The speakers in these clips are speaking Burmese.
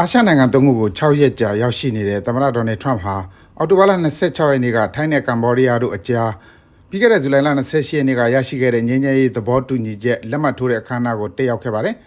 အာရှနိုင်ငံသုံးခုကို6ရက်ကြာရောက်ရှိနေတဲ့သမ္မတဒေါ်နယ်ထရမ့်ဟာအောက်တိုဘာလ26ရက်နေ့ကထိုင်းနဲ့ကမ္ဘောဒီးယားတို့အကြားပြီးခဲ့တဲ့ဇူလိုင်လ28ရက်နေ့ကရရှိခဲ့တဲ့ငြိမ်းချမ်းရေးသဘောတူညီချက်လက်မှတ်ထိုးတဲ့အခမ်းအနားကိုတက်ရောက်ခဲ့ပါတယ်။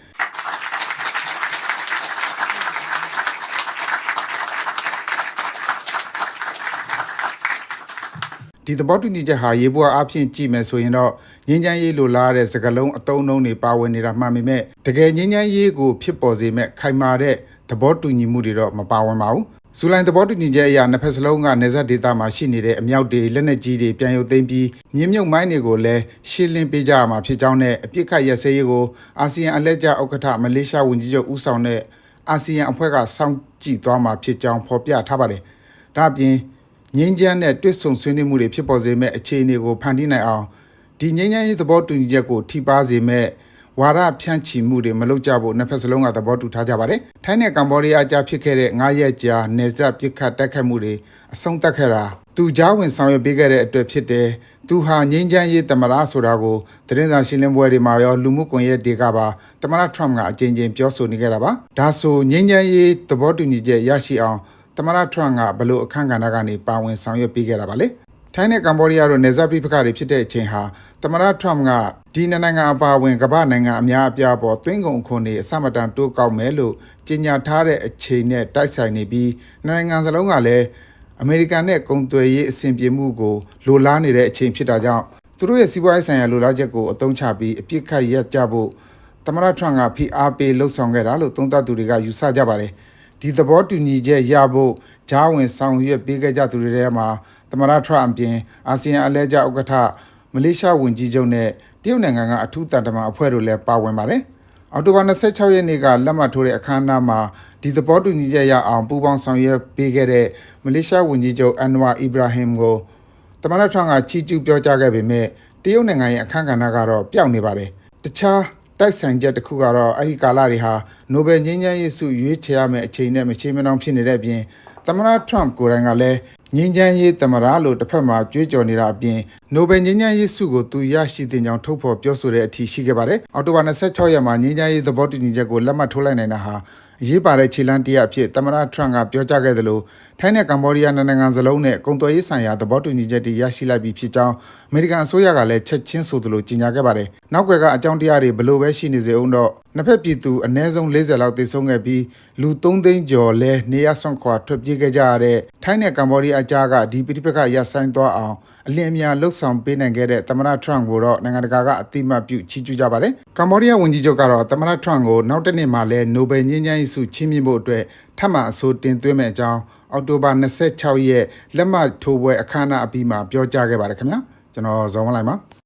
ဒီသဘောတူညီချက်ဟာရေပေါ်အဖြစ်ကြည့်မယ်ဆိုရင်တော့ငင်းချမ်းရေးလိုလားတဲ့စကလုံးအတုံးလုံးတွေပါဝင်နေတာမှန်ပေမဲ့တကယ်ငင်းချမ်းရေးကိုဖြစ်ပေါ်စေမဲ့ခိုင်မာတဲ့ သဘောတူညီမှုတွေတော့မပါဝင်ပါဘူး။ဇူလိုင်သဘောတူညီချက်အရနှစ်ဖက်စလုံးကနေဆက်ဒေတာမှာရှိနေတဲ့အမြောက်တွေလက်နက်ကြီးတွေပြန်ရုပ်သိမ်းပြီးမြင်းမြုပ်မိုင်းတွေကိုလည်းရှင်းလင်းပေးကြရမှာဖြစ်ကြောင်းနဲ့အပြစ်ခတ်ရစဲရေးကိုအာဆီယံအလဲကျဥက္ကဋ္ဌမလေးရှားဝန်ကြီးချုပ်ဦးဆောင်တဲ့အာဆီယံအဖွဲ့ကစောင့်ကြည့်သွားမှာဖြစ်ကြောင်းဖော်ပြထားပါတယ်။ဒါ့အပြင်ငင်းချမ်းတဲ့တွစ်ဆုံဆွေးနွေးမှုတွေဖြစ်ပေါ်စေမဲ့အခြေအနေကိုဖန်တီးနိုင်အောင်ဒီငင်းချမ်းရေးသဘောတူညီချက်ကိုထိပါစေမဲ့ ဝါရဖြန့်ချီမှုတွေမလုပ်ကြဖို့နှစ်ဖက်စလုံးကသဘောတူထားကြပါတယ်။ထိုင်းနဲ့ကမ္ဘောဒီးယားကြားဖြစ်ခဲ့တဲ့9ရက်ကြာနေဆက်ပစ်ခတ်တိုက်ခတ်မှုတွေအဆုံးသတ်ခဲ့တာသူကြားဝင်ဆောင်ရွက်ပေးခဲ့တဲ့အတွက်ဖြစ်တယ်။သူဟာငင်းချမ်းရေးတမရဆိုတာကိုသတင်းစာရှင်းလင်းပွဲတွေမှာရောလူမှုကွန်ရက်တွေကပါတမရထရမ့်ကအကြိမ်ကြိမ်ပြောဆိုနေခဲ့တာပါ။ဒါဆိုငင်းချမ်းရေးသဘောတူညီချက်ရရှိအောင်သမ္မတထရန့်ကဘလို့အခန့်ကဏ္ဍကနေပါဝင်ဆောင်ရွက်ပေးခဲ့တာပါလေ ထိုင်းနဲ့ကမ္ဘောဒီးယားတို့နေဇက်ပြိပခါတွေဖြစ်တဲ့အချိန်ဟာသမ္မတထရန့်ကဒီနိုင်ငံအပါအဝင်ကမ္ဘာနိုင်ငံအများအပြားပေါ်တွင်းကုန်ခွန်တွေအစမတန်တိုးကောက်မယ်လို့ကြေညာထားတဲ့အချိန်နဲ့တိုက်ဆိုင်နေပြီးနိုင်ငံစလုံးကလည်းအမေရိကန်နဲ့ကုန်သွယ်ရေးအဆင်ပြေမှုကိုလိုလားနေတဲ့အချိန်ဖြစ်တာကြောင့်သူတို့ရဲ့စီးပွားရေးဆိုင်ရာလိုလားချက်ကိုအသုံးချပြီးအပြစ်ခတ်ရက်ကြဖို့သမ္မတထရန့်ကဖိအားပေးလှုံ့ဆော်ခဲ့တာလို့သုံးသပ်သူတွေကယူဆကြပါတယ်ဒီသဘောတူညီချက်ရဖို့ဂျားဝင်ဆောင်ရွက်ပေးခဲ့ကြသူတွေထဲမှာ သမရထရအပြင်အာဆီယံအလဲကျဥက္ကဋ္ဌမလေးရှားဝန်ကြီးချုပ်နဲ့တရုတ်နိုင်ငံကအထူးတန်တမန်အဖွဲ့တို့လည်းပါဝင်ပါတယ်။အောက်တိုဘာ26ရက်နေ့ကလက်မှတ်ထိုးတဲ့အခမ်းအနားမှာဒီသဘောတူညီချက်ရအောင်ပူးပေါင်းဆောင်ရွက်ပေးခဲ့တဲ့မလေးရှားဝန်ကြီးချုပ်အန်ဝါအီဘရာဟင်ကိုသမရထရကချီးကျူးပြောကြားခဲ့ပေမဲ့တရုတ်နိုင်ငံရဲ့အခမ်းကဏ္ဍကတော့ပျောက်နေပါတယ်။တခြားတိုက်ဆိုင်ချက်တစ်ခုကတော့အဲ့ဒီကာလတွေဟာနိုဘယ်ငြိမ်းချမ်းရေးဆုရွေးချယ်ရမယ့်အချိန်နဲ့မချေမနှောင်ဖြစ်နေတဲ့အပြင်သမ္မတထရမ့်ကိုယ်တိုင်ကလည်း ငြိမ်းချမ်းရေးသမ္မတလို့တစ်ဖက်မှာကြွေးကြော်နေတာအပြင်နိုဘယ်ငြိမ်းချမ်းရေးဆုကိုသူရရှိတဲ့ကြောင်းထုတ်ဖော်ပြောဆိုတဲ့အထိရှိခဲ့ပါတယ်။အောက်တိုဘာ26ရက်မှာငြိမ်းချမ်းရေးသဘောတူညီချက်ကိုလက်မှတ်ထိုးလိုက်နိုင်တာဟာအရေးပါတဲ့ခြေလှမ်းတစ်ရပ်အဖြစ်သမ္မတထရန့်ကပြောကြားခဲ့သလိုထိုင်းနဲ့ကမ္ဘောဒီးယားနိုင်ငံစလုံးနဲ့ကုန်သွယ်ရေးဆိုင်ရာသဘောတူညီချက်တွေရရှိလိုက်ပြီဖြစ်ကြောင်းအမေရိကန်အစိုးရကလည်းချက်ချင်းဆိုသလိုကြေညာခဲ့ပါတယ်။နောက်ွယ်ကအကြောင်းတရားတွေဘလို့ပဲရှိနေစေအောင်တော့ နှစ်ဖက်ပြည်သူအနည်းဆုံး40လောက်သေဆုံးခဲ့ပြီးလူ3သိန်းကျော်လဲနေရဆွန့်ခွာထွက်ပြေးခဲ့ကြရတဲ့ထိုင်းနဲ့ကမ္ဘောဒီးယားအကြားကဒီပိဋကရပ်ဆိုင်းသွားအောင်အလင်းအမြန်လှုပ်ဆောင်ပေးနိုင်ခဲ့တဲ့သမ္မတထရန့်ကိုတော့နိုင်ငံတကာကအတိမတ်ပြုချီးကျူးကြပါတယ်။ကမ္ဘောဒီးယားဝန်ကြီးချုပ်ကတော့သမ္မတထရန့်ကိုနောက်တစ်နှစ်မှလည်းနိုဘယ်ငြိမ်းချမ်းရေးဆုချီးမြှင့်ဖို့အတွက်ထပ်မံအဆိုတင်သွင်းမဲ့အကြောင်းအောက်တိုဘာ26ရက်လက်မှတ်ထိုးပွဲအခမ်းအနားအပြီးမှာပြောကြားခဲ့ပါတယ်ခင်ဗျာ။ကျွန်တော်ဇော်ဝင်းလိုက်ပါ။